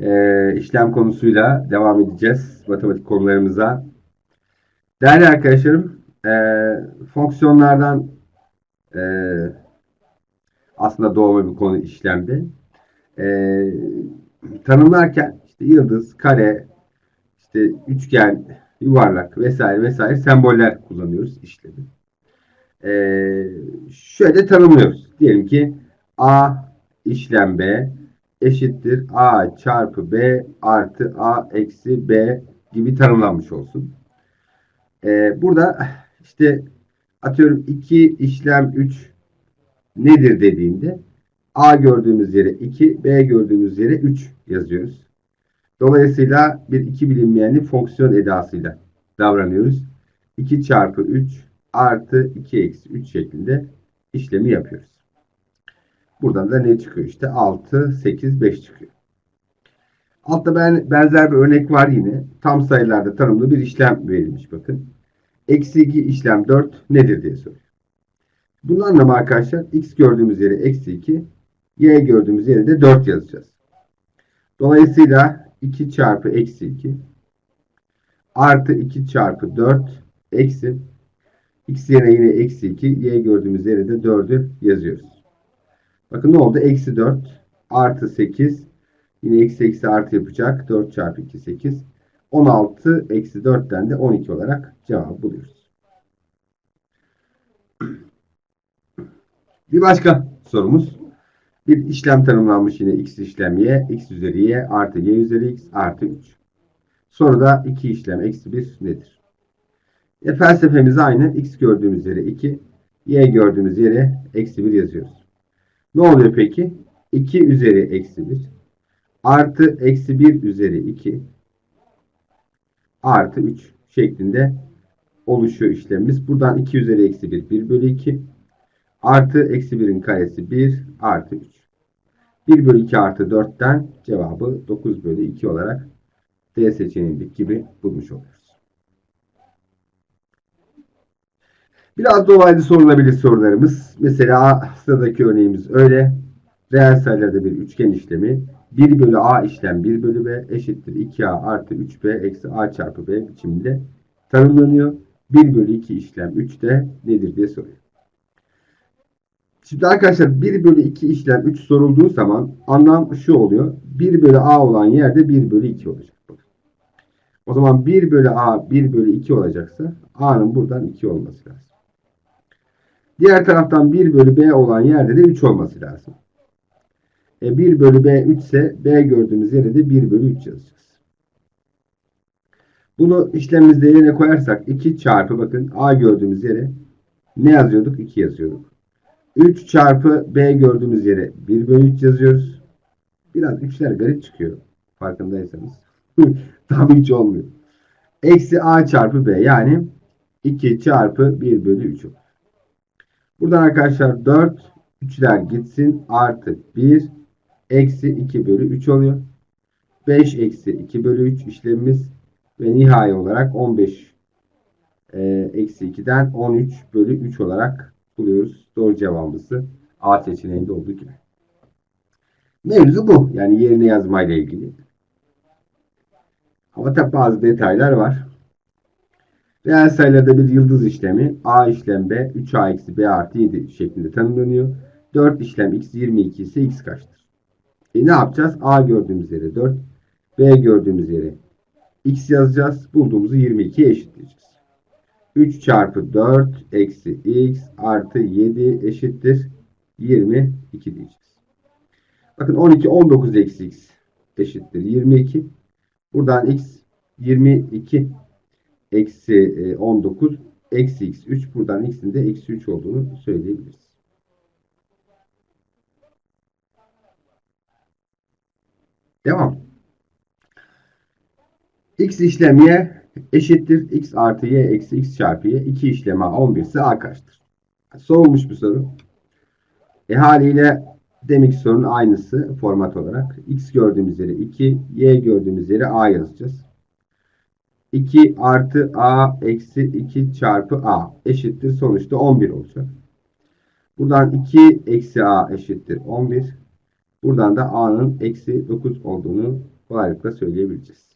e, işlem konusuyla devam edeceğiz matematik konularımıza. Değerli arkadaşlarım, e, fonksiyonlardan e, aslında doğma bir konu işlemde. E, tanımlarken işte yıldız, kare, işte üçgen, yuvarlak vesaire vesaire semboller kullanıyoruz işlemi. E, şöyle tanımlıyoruz. Diyelim ki A işlem B eşittir A çarpı B artı A eksi B gibi tanımlanmış olsun. Ee, burada işte atıyorum 2 işlem 3 nedir dediğinde A gördüğümüz yere 2, B gördüğümüz yere 3 yazıyoruz. Dolayısıyla bir iki bilinmeyenli fonksiyon edasıyla davranıyoruz. 2 çarpı 3 artı 2 eksi 3 şeklinde işlemi yapıyoruz. Buradan da ne çıkıyor işte? 6, 8, 5 çıkıyor. Altta ben, benzer bir örnek var yine. Tam sayılarda tanımlı bir işlem verilmiş bakın. Eksi 2 işlem 4 nedir diye soruyor. Bunun anlamı arkadaşlar x gördüğümüz yere eksi 2, y gördüğümüz yere de 4 yazacağız. Dolayısıyla 2 çarpı eksi 2 artı 2 çarpı 4 eksi x yerine yine eksi 2, y gördüğümüz yere de 4'ü yazıyoruz. Bakın ne oldu? Eksi 4 artı 8 yine eksi eksi artı yapacak. 4 çarpı 2 8. 16 eksi 4'ten de 12 olarak cevabı buluyoruz. Bir başka sorumuz. Bir işlem tanımlanmış yine x işlem y, x üzeri y artı y üzeri x artı 3. Soruda iki işlem eksi 1 nedir? E, felsefemiz aynı. x gördüğümüz yere 2, y gördüğümüz yere eksi 1 yazıyoruz. Ne oluyor peki? 2 üzeri eksi 1 artı eksi 1 üzeri 2 artı 3 şeklinde oluşuyor işlemimiz. Buradan 2 üzeri eksi 1 1 bölü 2 artı eksi 1'in karesi 1 artı 3. 1 bölü 2 artı 4'ten cevabı 9 bölü 2 olarak D seçeneğindeki gibi bulmuş oluyoruz. Biraz dolaylı sorulabilir sorularımız. Mesela sıradaki örneğimiz öyle. Reel sayılarda bir üçgen işlemi 1 bölü a işlem 1 bölü b eşittir 2a artı 3b eksi a çarpı b biçiminde tanımlanıyor. 1 bölü 2 işlem 3 de nedir diye soruyor. Şimdi arkadaşlar 1 bölü 2 işlem 3 sorulduğu zaman anlam şu oluyor. 1 bölü a olan yerde 1 bölü 2 olacak. O zaman 1 bölü a 1 bölü 2 olacaksa a'nın buradan 2 olması lazım. Diğer taraftan 1 bölü b olan yerde de 3 olması lazım. E 1 bölü b 3 ise b gördüğümüz yere de 1 bölü 3 yazacağız. Bunu işlemimizde yerine koyarsak 2 çarpı bakın a gördüğümüz yere ne yazıyorduk? 2 yazıyorduk. 3 çarpı b gördüğümüz yere 1 bölü 3 yazıyoruz. Biraz 3'ler garip çıkıyor. Farkındaysanız. Tam hiç olmuyor. Eksi a çarpı b yani 2 çarpı 1 bölü 3 olur. Buradan arkadaşlar 4 3'ler gitsin artı 1 eksi 2 bölü 3 oluyor. 5 eksi 2 bölü 3 işlemimiz ve nihai olarak 15 e, eksi 2'den 13 bölü 3 olarak buluyoruz. Doğru cevabımızı A seçeneğinde olduğu gibi. Mevzu bu. Yani yerine yazmayla ilgili. Ama tabi bazı detaylar var. Reel sayılarda bir yıldız işlemi A işlem B 3A eksi B artı 7 şeklinde tanımlanıyor. 4 işlem X 22 ise X kaçtır? E ne yapacağız? A gördüğümüz yere 4, B gördüğümüz yere X yazacağız. Bulduğumuzu 22'ye eşitleyeceğiz. 3 çarpı 4 eksi X artı 7 eşittir 22 diyeceğiz. Bakın 12, 19 eksi X eşittir 22. Buradan X 22 eksi 19 eksi X 3. Buradan X'in de eksi 3 olduğunu söyleyebiliriz. Devam. X işlem eşittir. X artı y eksi x çarpı y. 2 işlem a 11 ise a kaçtır? Sorulmuş bir soru. E haliyle demek sorunun aynısı format olarak. X gördüğümüz yere 2, y gördüğümüz yere a yazacağız. 2 artı a eksi 2 çarpı a eşittir. Sonuçta 11 olacak. Buradan 2 eksi a eşittir 11. Buradan da A'nın eksi 9 olduğunu kolaylıkla söyleyebileceğiz.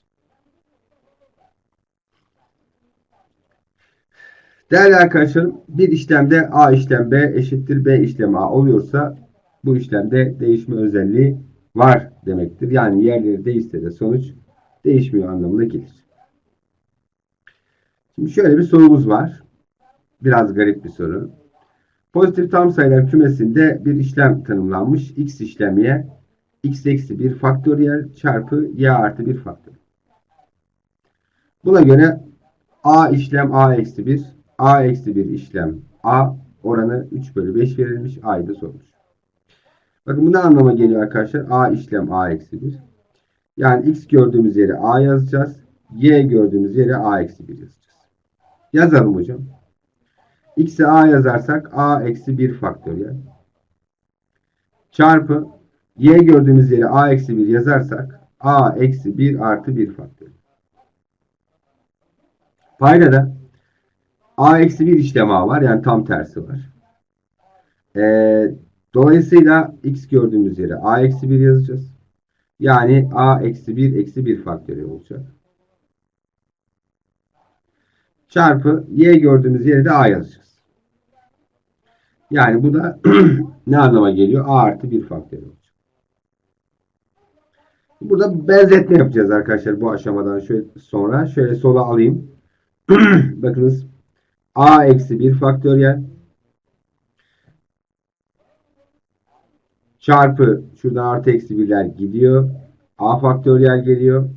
Değerli arkadaşlarım bir işlemde A işlem B eşittir B işlem A oluyorsa bu işlemde değişme özelliği var demektir. Yani yerleri değişse de sonuç değişmiyor anlamına gelir. Şimdi şöyle bir sorumuz var. Biraz garip bir soru. Pozitif tam sayılar kümesinde bir işlem tanımlanmış. X işlem y, x eksi 1 faktöriyel çarpı y artı 1 faktöriyel. Buna göre a işlem a eksi 1, a eksi 1 işlem a oranı 3 bölü 5 verilmiş. a'yı da sormuş. Bakın bu ne anlama geliyor arkadaşlar? a işlem a eksi 1. Yani x gördüğümüz yere a yazacağız. y gördüğümüz yere a eksi 1 yazacağız. Yazalım hocam. X'e A yazarsak A eksi 1 faktöriyel. Çarpı Y gördüğümüz yere A eksi 1 yazarsak A eksi 1 artı 1 faktöriyel. Payda da A eksi 1 işlem A var. Yani tam tersi var. Ee, dolayısıyla X gördüğümüz yere A eksi 1 yazacağız. Yani A eksi 1 eksi 1 faktöriyel olacak çarpı y gördüğümüz yere de a yazacağız. Yani bu da ne anlama geliyor? a artı 1 faktöriyel olacak. Burada benzetme yapacağız arkadaşlar bu aşamadan şöyle sonra. Şöyle sola alayım. Bakınız a eksi 1 faktöriyel çarpı şuradan artı eksi birler gidiyor. a faktöriyel geliyor.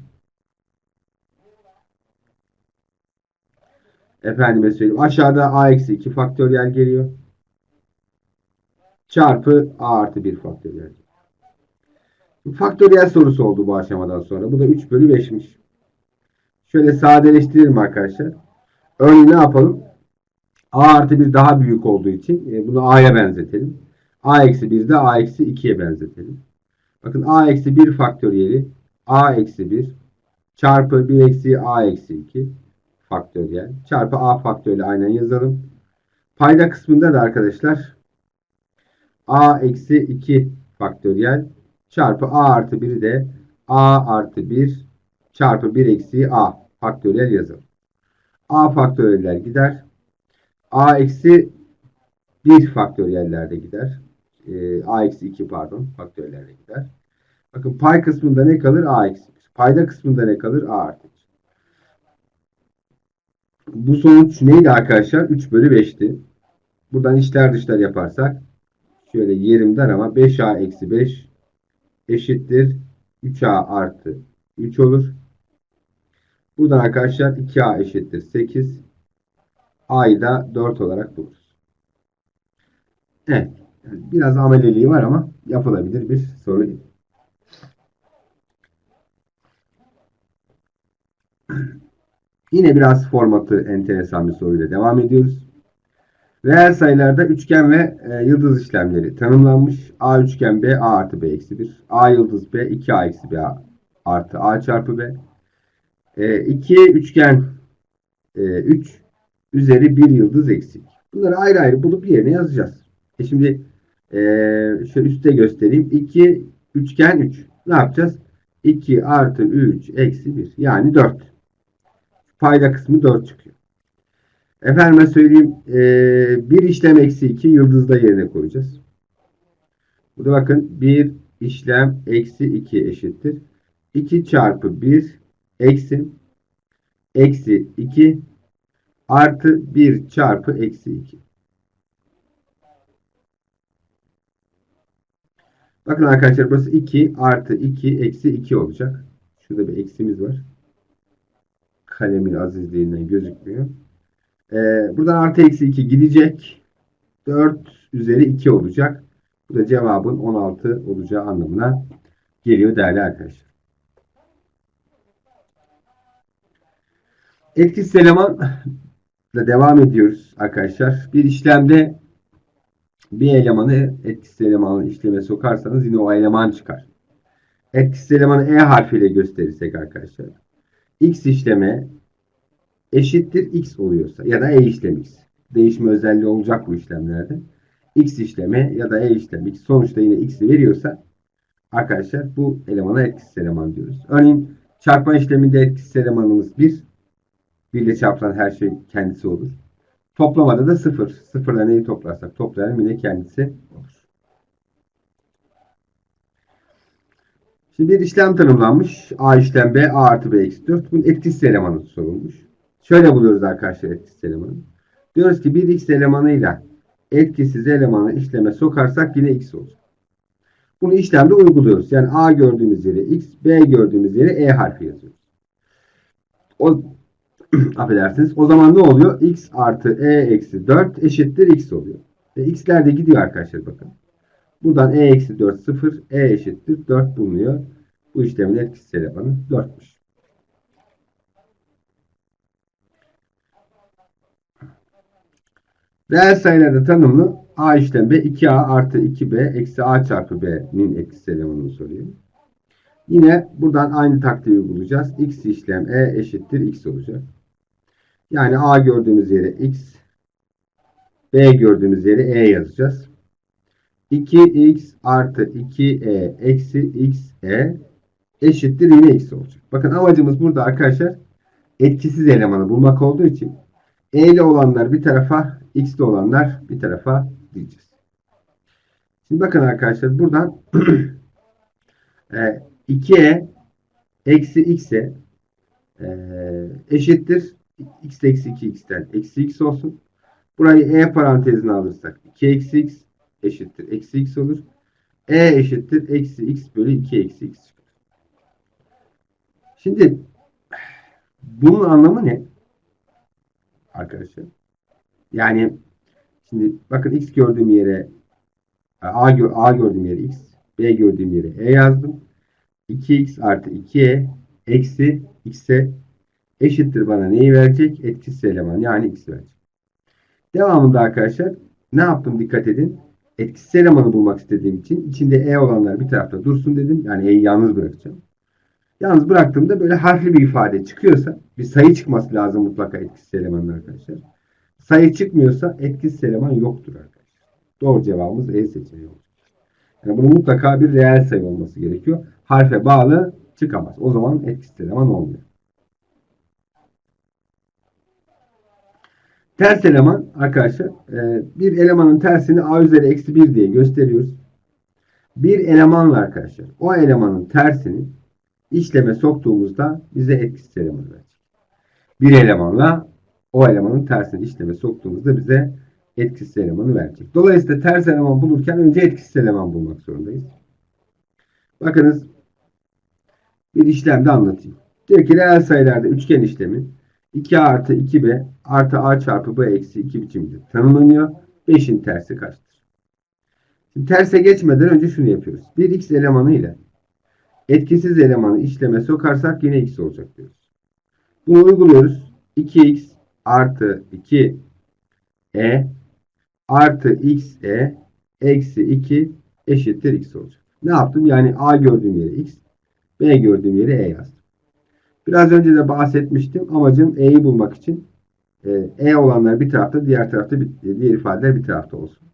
Efendime söyleyeyim. Aşağıda a eksi 2 faktöriyel geliyor. Çarpı a artı 1 faktöriyel. Faktöriyel sorusu oldu bu aşamadan sonra. Bu da 3 bölü 5'miş. Şöyle sadeleştirelim arkadaşlar. Örneğin ne yapalım? a artı 1 daha büyük olduğu için e, bunu a'ya benzetelim. a eksi 1 de a eksi 2'ye benzetelim. Bakın a eksi 1 faktöriyeli a eksi 1 çarpı 1 eksi a eksi 2 faktöriyel çarpı a faktöriyel aynen yazalım. Payda kısmında da arkadaşlar a eksi 2 faktöriyel çarpı a artı 1'i de a artı 1 çarpı 1 eksi a faktöriyel yazalım. a faktöriyeller gider. a eksi 1 faktöriyeller de gider. E, a eksi 2 pardon faktöriyeller de gider. Bakın pay kısmında ne kalır? a eksi 1. Payda kısmında ne kalır? a artı 1. Bu sonuç neydi arkadaşlar? 3 bölü 5'ti. Buradan içler dışlar yaparsak şöyle yerim dar ama 5a eksi 5 eşittir 3a artı 3 olur. Buradan arkadaşlar 2a eşittir 8. a'yı da 4 olarak buluruz. Evet. Biraz ameliliği var ama yapılabilir bir soru değil. Yine biraz formatı enteresan bir soruyla devam ediyoruz. Reel sayılarda üçgen ve e, yıldız işlemleri tanımlanmış. A üçgen B A artı B eksi 1. A yıldız B 2A eksi B artı A çarpı B. E, 2 üçgen e, 3 üzeri 1 yıldız eksi 2. Bunları ayrı ayrı bulup yerine yazacağız. E şimdi e, şöyle üstte göstereyim. 2 üçgen 3. Ne yapacağız? 2 artı 3 eksi 1. Yani 4. Payda kısmı 4 çıkıyor. Efendime söyleyeyim e, bir işlem eksi 2 yıldızda yerine koyacağız. Burada bakın bir işlem eksi 2 eşittir. 2 çarpı 1 eksi eksi 2 artı 1 çarpı eksi 2. Bakın arkadaşlar burası 2 artı 2 eksi 2 olacak. Şurada bir eksimiz var kalemin azizliğinden gözükmüyor. Ee, buradan artı eksi 2 gidecek. 4 üzeri 2 olacak. Bu da cevabın 16 olacağı anlamına geliyor değerli arkadaşlar. Etkisiz elemanla devam ediyoruz arkadaşlar. Bir işlemde bir elemanı etkisiz elemanın işleme sokarsanız yine o eleman çıkar. Etkisiz elemanı E harfiyle gösterirsek arkadaşlar x işleme eşittir x oluyorsa ya da e işlem x. Değişme özelliği olacak bu işlemlerde. x işleme ya da e işlem x sonuçta yine x'i veriyorsa arkadaşlar bu elemana etkisiz eleman diyoruz. Örneğin çarpma işleminde etkisiz elemanımız 1. 1 ile çarpılan her şey kendisi olur. Toplamada da 0. 0 ile neyi toplarsak toplayalım yine kendisi olur. Şimdi bir işlem tanımlanmış. A işlem B, A artı B eksi 4. Bunun etkisiz elemanı sorulmuş. Şöyle buluyoruz arkadaşlar etkisiz elemanı. Diyoruz ki bir x elemanıyla etkisiz elemanı işleme sokarsak yine x olur. Bunu işlemde uyguluyoruz. Yani A gördüğümüz yere x, B gördüğümüz yere E harfi yazıyoruz. O affedersiniz. O zaman ne oluyor? x artı E eksi 4 eşittir x oluyor. E, x'ler de gidiyor arkadaşlar bakın. Buradan E eksi 4 0, E eşittir 4 bulunuyor. Bu işlemin etkisiz elemanı 4'müş. Reel sayılarda tanımlı A işlem B 2A artı 2B eksi A çarpı B'nin etkisiz elemanını soruyor. Yine buradan aynı taktiği uygulayacağız. X işlem E eşittir X olacak. Yani A gördüğümüz yere X, B gördüğümüz yere E yazacağız. 2X artı 2E eksi XE eşittir yine X olacak. Bakın amacımız burada arkadaşlar etkisiz elemanı bulmak olduğu için E'li olanlar bir tarafa, X'li olanlar bir tarafa diyeceğiz. Şimdi bakın arkadaşlar buradan 2E eksi X'e e, eşittir X eksi 2X'ten eksi X olsun. Burayı E parantezine alırsak 2 eksi X eşittir eksi X olur. E eşittir eksi X bölü 2 eksi X. Şimdi bunun anlamı ne? Arkadaşlar. Yani şimdi bakın X gördüğüm yere A, gö A gördüğüm yere X, B gördüğüm yere E yazdım. 2X artı 2E eksi X'e eşittir bana neyi verecek? Etkisiz eleman yani X verecek. Devamında arkadaşlar ne yaptım dikkat edin. Etkisiz elemanı bulmak istediğim için içinde E olanlar bir tarafta dursun dedim. Yani E'yi yalnız bırakacağım. Yalnız bıraktığımda böyle harfli bir ifade çıkıyorsa bir sayı çıkması lazım mutlaka etkisiz elemanın arkadaşlar. Sayı çıkmıyorsa etkisiz eleman yoktur arkadaşlar. Doğru cevabımız E seçeneği olacak. Yani bunun mutlaka bir reel sayı olması gerekiyor. Harfe bağlı çıkamaz. O zaman etkisiz eleman olmuyor. Ters eleman arkadaşlar e, bir elemanın tersini a üzeri eksi 1 diye gösteriyoruz. Bir elemanla arkadaşlar o elemanın tersini işleme soktuğumuzda bize etkisiz eleman verecek. Bir elemanla o elemanın tersini işleme soktuğumuzda bize etkisiz elemanı verecek. Dolayısıyla ters eleman bulurken önce etkisiz eleman bulmak zorundayız. Bakınız bir işlemde anlatayım. Diyor ki reel sayılarda üçgen işlemi 2 artı 2b artı a çarpı b eksi 2 biçimde tanımlanıyor. 5'in tersi kaçtır? Şimdi terse geçmeden önce şunu yapıyoruz. Bir x elemanı ile etkisiz elemanı işleme sokarsak yine x olacak diyoruz. Bunu uyguluyoruz. 2x artı 2 e artı x e eksi 2 eşittir x olacak. Ne yaptım? Yani a gördüğüm yere x, b gördüğüm yere e yazdım. Biraz önce de bahsetmiştim. Amacım E'yi bulmak için e, e olanlar bir tarafta, diğer tarafta bir, diğer ifadeler bir tarafta olsun.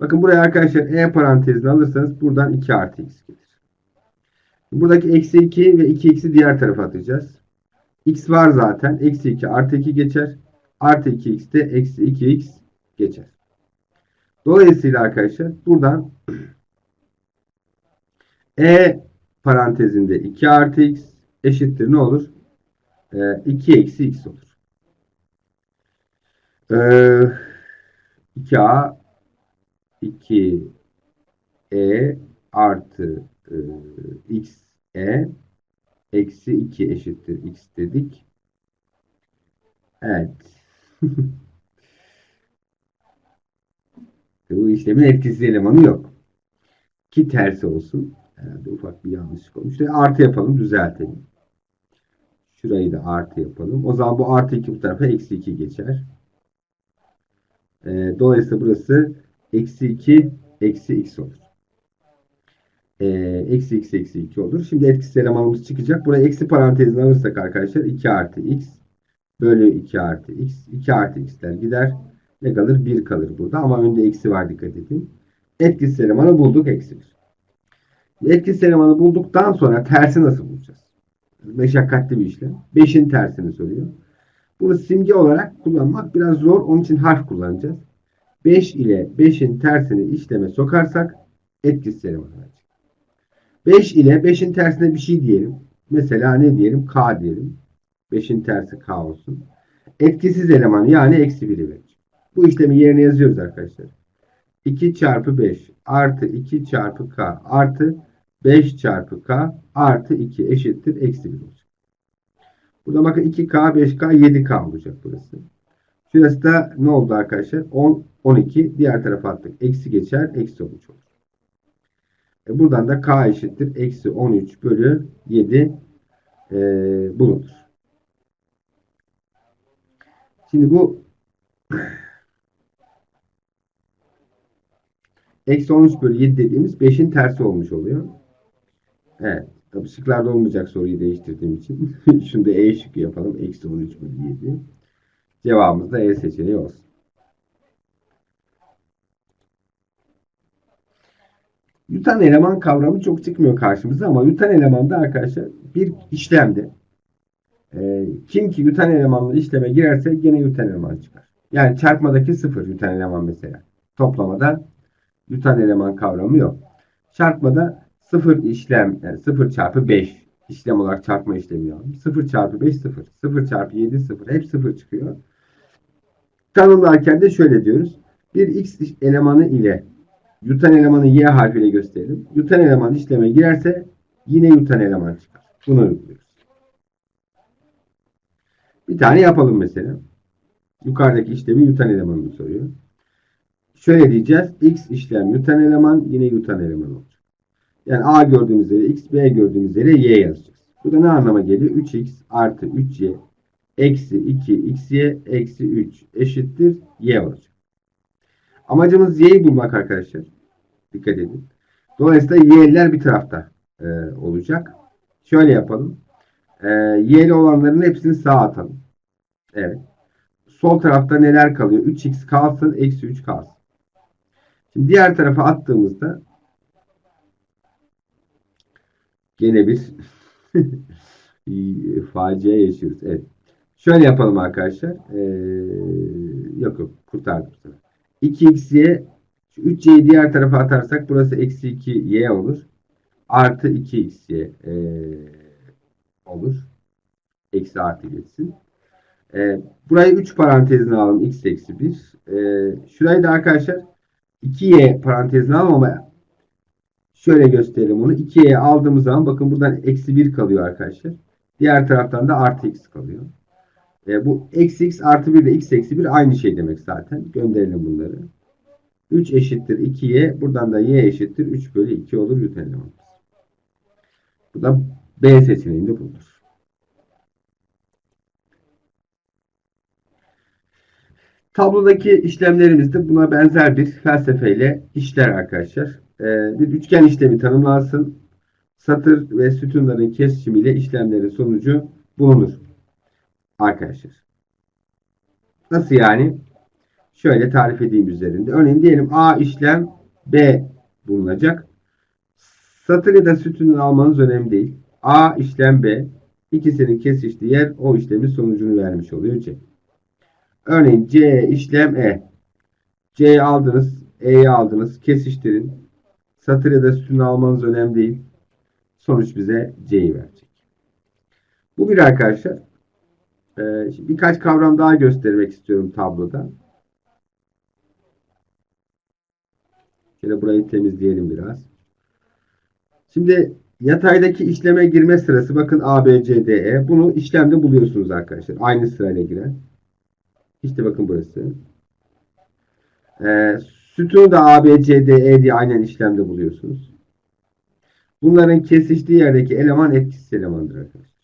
Bakın buraya arkadaşlar E parantezini alırsanız buradan 2 artı x gelir. Buradaki eksi 2 ve 2x'i diğer tarafa atacağız. x var zaten. Eksi 2 artı 2 geçer. Artı 2x de eksi 2x geçer. Dolayısıyla arkadaşlar buradan E parantezinde 2 artı x eşittir ne olur? E, 2 eksi x olur. E, 2a 2 e artı e, x e eksi 2 eşittir x dedik. Evet. Bu işlemin etkisiz elemanı yok. Ki tersi olsun. Herhalde ufak bir yanlışlık olmuş. Artı yapalım, düzeltelim. Şurayı da artı yapalım. O zaman bu artı 2 bu tarafa eksi 2 geçer. E, dolayısıyla burası eksi 2 eksi x olur. E, eksi x eksi 2 olur. Şimdi etkisiz elemanımız çıkacak. Buraya eksi parantezini alırsak arkadaşlar 2 artı x bölü 2 artı x. 2 artı x'ler gider. Ne kalır? 1 kalır burada. Ama önde eksi var dikkat edin. Etkisiz elemanı bulduk eksi 1. Etkisiz elemanı bulduktan sonra tersi nasıl bulacağız? Meşakkatli bir işlem. 5'in tersini soruyor. Bunu simge olarak kullanmak biraz zor. Onun için harf kullanacağız. 5 ile 5'in tersini işleme sokarsak eleman verecek. 5 ile 5'in tersine bir şey diyelim. Mesela ne diyelim? K diyelim. 5'in tersi K olsun. Etkisiz eleman yani eksi 1'i verecek. Bu işlemi yerine yazıyoruz arkadaşlar. 2 çarpı 5 artı 2 çarpı K artı 5 çarpı K artı 2 eşittir eksi 1 olacak. Burada bakın 2K, 5K, 7K olacak burası. Şurası da ne oldu arkadaşlar? 10, 12. Diğer tarafa attık. Eksi geçer. Eksi 13 olur. E buradan da K eşittir. Eksi 13 bölü 7 e, bulunur. Şimdi bu eksi 13 bölü 7 dediğimiz 5'in tersi olmuş oluyor. Evet. Tabii şıklarda olmayacak soruyu değiştirdiğim için. Şunu da E şıkkı yapalım. Eksi 13 bölü 7. Cevabımız da E seçeneği olsun. Yutan eleman kavramı çok çıkmıyor karşımıza ama yutan eleman da arkadaşlar bir işlemde e, kim ki yutan elemanla işleme girerse gene yutan eleman çıkar. Yani çarpmadaki sıfır yutan eleman mesela. Toplamada yutan eleman kavramı yok. Çarpmada sıfır işlem yani 0 çarpı 5 işlem olarak çarpma işlemi yapalım. 0 çarpı 5 0. 0 çarpı 7 0. Hep 0 çıkıyor. Tanımlarken de şöyle diyoruz. Bir x elemanı ile yutan elemanı y harfiyle gösterelim. Yutan eleman işleme girerse yine yutan eleman çıkar. Bunu uyguluyoruz. Bir tane yapalım mesela. Yukarıdaki işlemi yutan elemanını soruyor. Şöyle diyeceğiz. X işlem yutan eleman yine yutan eleman olacak. Yani A gördüğümüz yere X, B gördüğümüz yere Y yazacağız. Bu da ne anlama geliyor? 3X artı 3Y eksi 2XY eksi 3 eşittir Y olacak. Amacımız Y'yi bulmak arkadaşlar. Dikkat edin. Dolayısıyla Y'ler bir tarafta e, olacak. Şöyle yapalım. E, Y'li olanların hepsini sağa atalım. Evet. Sol tarafta neler kalıyor? 3x kalsın, eksi 3 kalsın. Şimdi diğer tarafa attığımızda gene bir facia yaşıyoruz. Evet. Şöyle yapalım arkadaşlar. Ee, yok yok kurtardım bu sefer. 2xy 3y'yi diğer tarafa atarsak burası eksi 2y olur. Artı 2xy ee, olur. Eksi artı geçsin. Ee, burayı 3 parantezine alalım. x eksi 1. Ee, şurayı da arkadaşlar 2y parantezine alalım ama şöyle gösterelim onu. 2y'ye aldığımız zaman bakın buradan eksi 1 kalıyor arkadaşlar. Diğer taraftan da artı x kalıyor. E, bu eksi x artı 1 ile x eksi 1 aynı şey demek zaten. Gönderelim bunları. 3 eşittir 2y. Buradan da y eşittir 3 bölü 2 olur yutan elemanımız. Bu da B seçeneğinde bulunur. Tablodaki işlemlerimiz de buna benzer bir felsefeyle işler arkadaşlar. Ee, bir üçgen işlemi tanımlansın. Satır ve sütunların kesişimiyle işlemlerin sonucu bulunur. Arkadaşlar. Nasıl yani? Şöyle tarif edeyim üzerinde. Örneğin diyelim A işlem B bulunacak. Satır ya da sütunun almanız önemli değil. A işlem B. İkisinin kesiştiği yer o işlemin sonucunu vermiş oluyor C. Örneğin C işlem E. C'yi aldınız, E'yi aldınız, kesiştirin. Satır ya da sütunu almanız önemli değil. Sonuç bize C'yi verecek. Bu bir arkadaşlar. Ee, şimdi birkaç kavram daha göstermek istiyorum tabloda. Şöyle burayı temizleyelim biraz. Şimdi yataydaki işleme girme sırası bakın A, B, C, D, E. Bunu işlemde buluyorsunuz arkadaşlar. Aynı sırayla giren. İşte bakın burası. Ee, sütunu da A, B, C, D, E diye aynen işlemde buluyorsunuz. Bunların kesiştiği yerdeki eleman etkisiz elemandır arkadaşlar.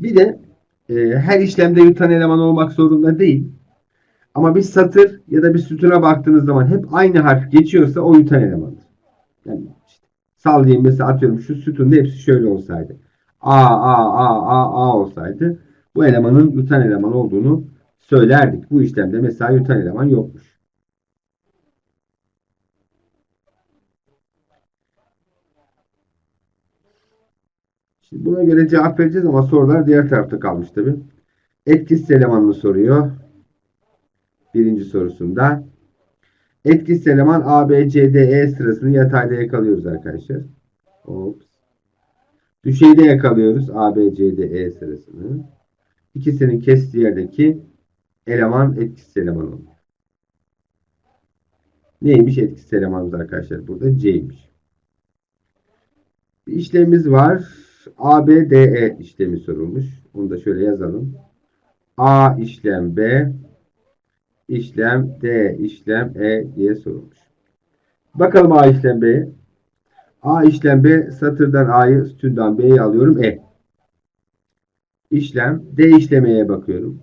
Bir de e, her işlemde yutan eleman olmak zorunda değil. Ama bir satır ya da bir sütuna baktığınız zaman hep aynı harf geçiyorsa o yutan elemandır. Yani işte sallayayım mesela atıyorum şu sütunda hepsi şöyle olsaydı. A, A, A, A, A olsaydı bu elemanın yutan eleman olduğunu söylerdik. Bu işlemde mesai yürüten eleman yokmuş. Şimdi buna göre cevap vereceğiz ama sorular diğer tarafta kalmış tabi. Etkisiz elemanını soruyor. Birinci sorusunda. Etkisiz eleman A, B, C, D, E sırasını yatayda yakalıyoruz arkadaşlar. Ops. Düşeyde yakalıyoruz A, B, C, D, E sırasını. İkisinin kestiği yerdeki eleman etkisiz eleman oluyor. Neymiş etkisiz elemanımız arkadaşlar? Burada C'ymiş. Bir işlemimiz var. A, B, D, E işlemi sorulmuş. Onu da şöyle yazalım. A işlem B, işlem D, işlem E diye sorulmuş. Bakalım A işlem B'ye. A işlem B, satırdan A'yı, sütundan B'yi alıyorum E. İşlem, D işlemeye bakıyorum.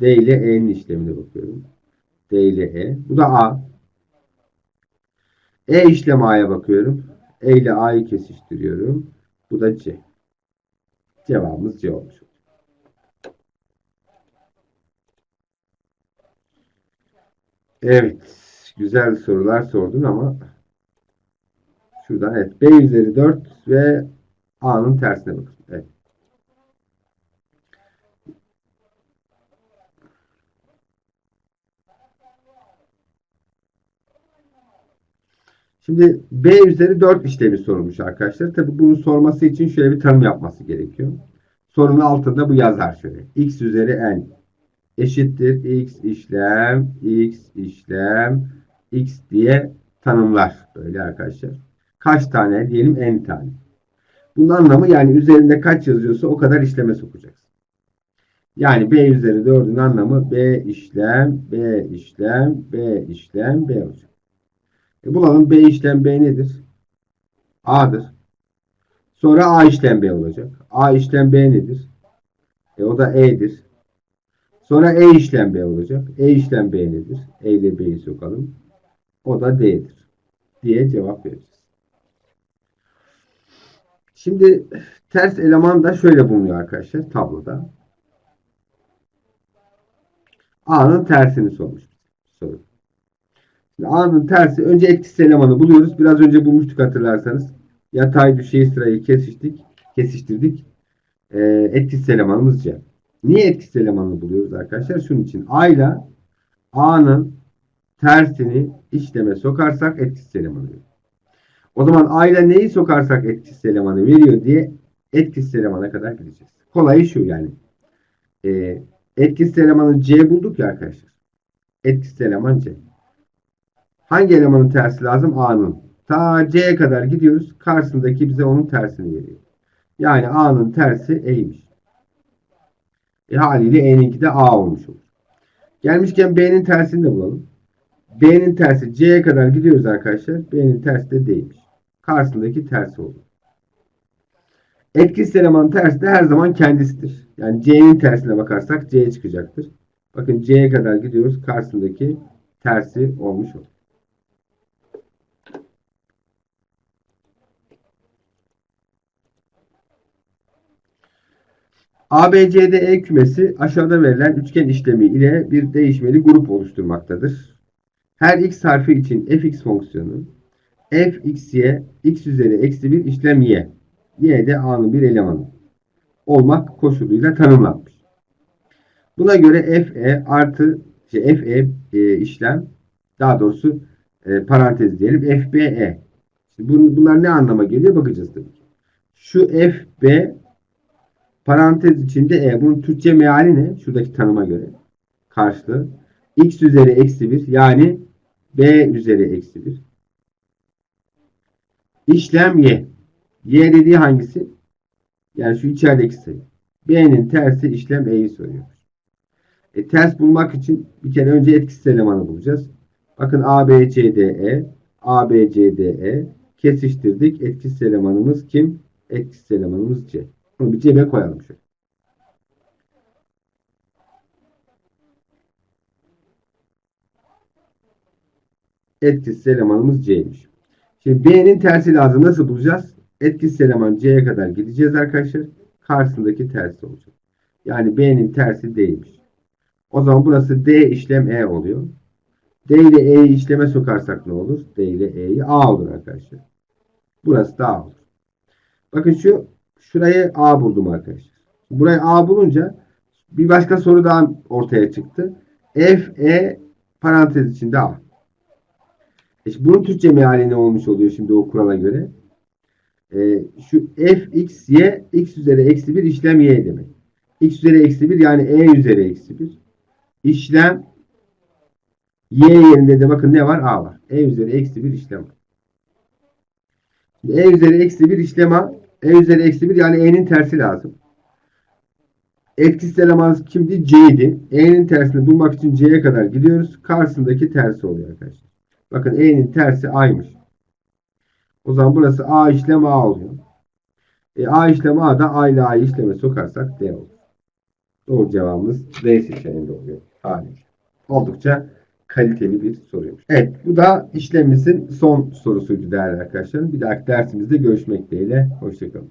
D ile E'nin işlemine bakıyorum. D ile E. Bu da A. E işlem A'ya bakıyorum. E ile A'yı kesiştiriyorum. Bu da C. Cevabımız C olmuş. Evet. Güzel sorular sordun ama şuradan evet. B üzeri 4 ve A'nın tersine bakın. Evet. Şimdi B üzeri 4 işlemi sorulmuş arkadaşlar. Tabi bunu sorması için şöyle bir tanım yapması gerekiyor. Sorunun altında bu yazar şöyle. X üzeri n eşittir x işlem x işlem x diye tanımlar böyle arkadaşlar. Kaç tane diyelim n tane. Bunun anlamı yani üzerinde kaç yazıyorsa o kadar işleme sokacaksın. Yani b üzeri 4'ün anlamı b işlem b işlem b işlem b olacak. E bulalım B işlem B nedir? A'dır. Sonra A işlem B olacak. A işlem B nedir? E o da E'dir. Sonra E işlem B olacak. E işlem B nedir? E ile B'yi sokalım. O da D'dir. Diye cevap vereceğiz. Şimdi ters eleman da şöyle bulunuyor arkadaşlar tabloda. A'nın tersini sormuş. Soru. A'nın tersi önce etkisiz elemanı buluyoruz. Biraz önce bulmuştuk hatırlarsanız. Yatay düşey sırayı kesiştik, kesiştirdik. Ee, etkisiz elemanımız C. Niye etkisiz elemanını buluyoruz arkadaşlar? Şunun için A ile A'nın tersini işleme sokarsak etkisiz elemanı veriyor. O zaman A ile neyi sokarsak etkisiz elemanı veriyor diye etkisiz elemana kadar gideceğiz. Kolayı şu yani. Ee, etkisiz elemanı C bulduk ya arkadaşlar. Etkisiz eleman C. Hangi elemanın tersi lazım? A'nın. Ta C'ye kadar gidiyoruz. Karşısındaki bize onun tersini veriyor. Yani A'nın tersi E'ymiş. E haliyle E'ninki de A olmuş olur. Gelmişken B'nin tersini de bulalım. B'nin tersi C'ye kadar gidiyoruz arkadaşlar. B'nin tersi de D'ymiş. Karşısındaki tersi olur. Etkisiz elemanın tersi de her zaman kendisidir. Yani C'nin tersine bakarsak C çıkacaktır. Bakın C'ye kadar gidiyoruz. Karşısındaki tersi olmuş olur. ABCDE kümesi aşağıda verilen üçgen işlemi ile bir değişmeli grup oluşturmaktadır. Her x harfi için fx fonksiyonu fxy x üzeri eksi bir işlem y. y de a'nın bir elemanı olmak koşuluyla tanımlanmış. Buna göre fe artı şey, fe e, işlem daha doğrusu e, parantez diyelim fbe. Şimdi bunlar ne anlama geliyor bakacağız tabii ki. Şu fb Parantez içinde E. Bunun Türkçe meali ne? Şuradaki tanıma göre. Karşılığı. X üzeri eksi 1 yani B üzeri eksi 1. İşlem Y. Y dediği hangisi? Yani şu içerideki sayı. B'nin tersi işlem E'yi soruyor. E, ters bulmak için bir kere önce etkisiz elemanı bulacağız. Bakın A, B, C, D, E. A, B, C, D, E. Kesiştirdik. Etkisiz elemanımız kim? Etkisiz elemanımız C. Bunu bir cebe koyalım şöyle. Etkisiz elemanımız C'ymiş. Şimdi B'nin tersi lazım. Nasıl bulacağız? Etkisiz eleman C'ye kadar gideceğiz arkadaşlar. Karşısındaki tersi olacak. Yani B'nin tersi D'ymiş. O zaman burası D işlem E oluyor. D ile E'yi işleme sokarsak ne olur? D ile E'yi A olur arkadaşlar. Burası da A olur. Bakın şu Şurayı A buldum arkadaşlar. Burayı A bulunca bir başka soru daha ortaya çıktı. F, E parantez içinde A. E şimdi bunun Türkçe meali ne olmuş oluyor şimdi o kurala göre? E, şu F, X, Y, X üzeri eksi 1 işlem Y demek. X üzeri eksi 1 yani E üzeri eksi 1. İşlem Y yerinde de bakın ne var? A var. E üzeri eksi 1 işlem var. E üzeri eksi 1 işlem A. E üzeri eksi 1 yani E'nin tersi lazım. Etkisiz eleman kimdi? C'ydi. E'nin tersini bulmak için C'ye kadar gidiyoruz. Karşısındaki tersi oluyor arkadaşlar. Bakın E'nin tersi A'ymış. O zaman burası A işlem A oluyor. E, A işlem A'da A ile A'yı işleme sokarsak D olur. Doğru cevabımız D seçeneğinde oluyor. Haliyle. Oldukça kaliteli bir soruymuş. Evet bu da işlemimizin son sorusuydu değerli arkadaşlarım. Bir dahaki dersimizde görüşmek dileğiyle. Hoşçakalın.